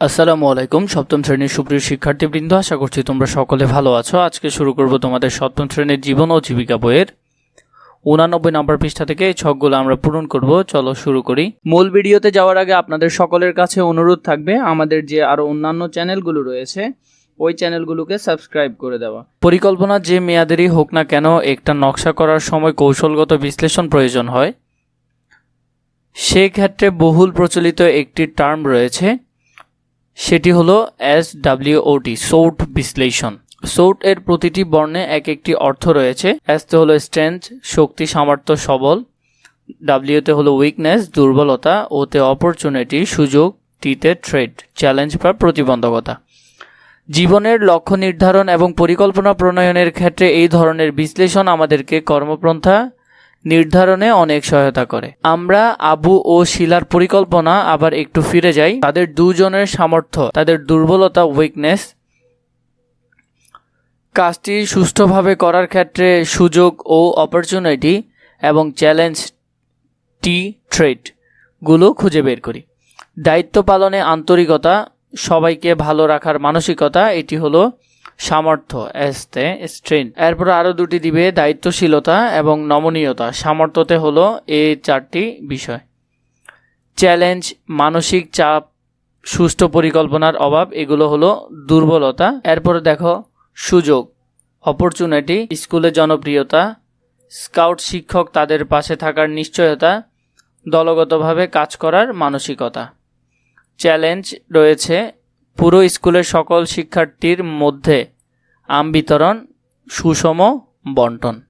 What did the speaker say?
আসসালামু আলাইকুম, সপ্তম শ্রেণির সুপ্রিয় শিক্ষার্থীবৃন্দ, আশা করছি তোমরা সকলে ভালো আছো। আজকে শুরু করব তোমাদের সপ্তম শ্রেণির জীবন ও জীবিকা বইয়ের। উনানব্বই নম্বর পৃষ্ঠা থেকে এই ছকগুলো আমরা পূরণ করব। চলো শুরু করি। মূল ভিডিওতে যাওয়ার আগে আপনাদের সকলের কাছে অনুরোধ থাকবে, আমাদের যে আরও অন্যান্য চ্যানেলগুলো রয়েছে, ওই চ্যানেলগুলোকে সাবস্ক্রাইব করে দেওয়া। পরিকল্পনা যে মেয়াদেরই হোক না কেন, একটা নকশা করার সময় কৌশলগত বিশ্লেষণ প্রয়োজন হয়। সেক্ষেত্রে বহুল প্রচলিত একটি টার্ম রয়েছে সেটি হলো এস ডাব্লিউওটি সৌট বিশ্লেষণ। সৌট এর প্রতিটি বর্ণে এক একটি অর্থ রয়েছে। এসতে হলো স্ট্রেংথ শক্তি, সামর্থ্য, সবল। ডাব্লিউতে হলো উইকনেস দুর্বলতা। ওতে অপরচুনিটি সুযোগ। টিতে থ্রেড চ্যালেঞ্জ বা প্রতিবন্ধকতা। জীবনের লক্ষ্য নির্ধারণ এবং পরিকল্পনা প্রণয়নের ক্ষেত্রে এই ধরনের বিশ্লেষণ আমাদেরকে কর্মপন্থা নির্ধারণে অনেক সহায়তা করে। আমরা আবু ও শিলার পরিকল্পনা আবার একটু ফিরে যাই। তাদের দুজনের সামর্থ্য, তাদের দুর্বলতা উইকনেস কাজটি সুষ্ঠুভাবে করার ক্ষেত্রে সুযোগ ও অপরচুনিটি এবং চ্যালেঞ্জ টি ট্রেডগুলো খুঁজে বের করি। দায়িত্ব পালনে আন্তরিকতা, সবাইকে ভালো রাখার মানসিকতা, এটি হলো সামর্থ্য, এসতে, স্ট্রেন। এরপর আরও দুটি দিবে, দায়িত্বশীলতা এবং নমনীয়তা। সামর্থ্যতে হলো এই চারটি বিষয়। চ্যালেঞ্জ, মানসিক চাপ, সুষ্ঠু পরিকল্পনার অভাব, এগুলো হলো দুর্বলতা। এরপরে দেখো, সুযোগ অপরচুনিটি স্কুলে জনপ্রিয়তা, স্কাউট শিক্ষক তাদের পাশে থাকার নিশ্চয়তা, দলগতভাবে কাজ করার মানসিকতা। চ্যালেঞ্জ রয়েছে পুরো স্কুলের সকল শিক্ষার্থীর মধ্যে আম বিতরণ সুষম বন্টন।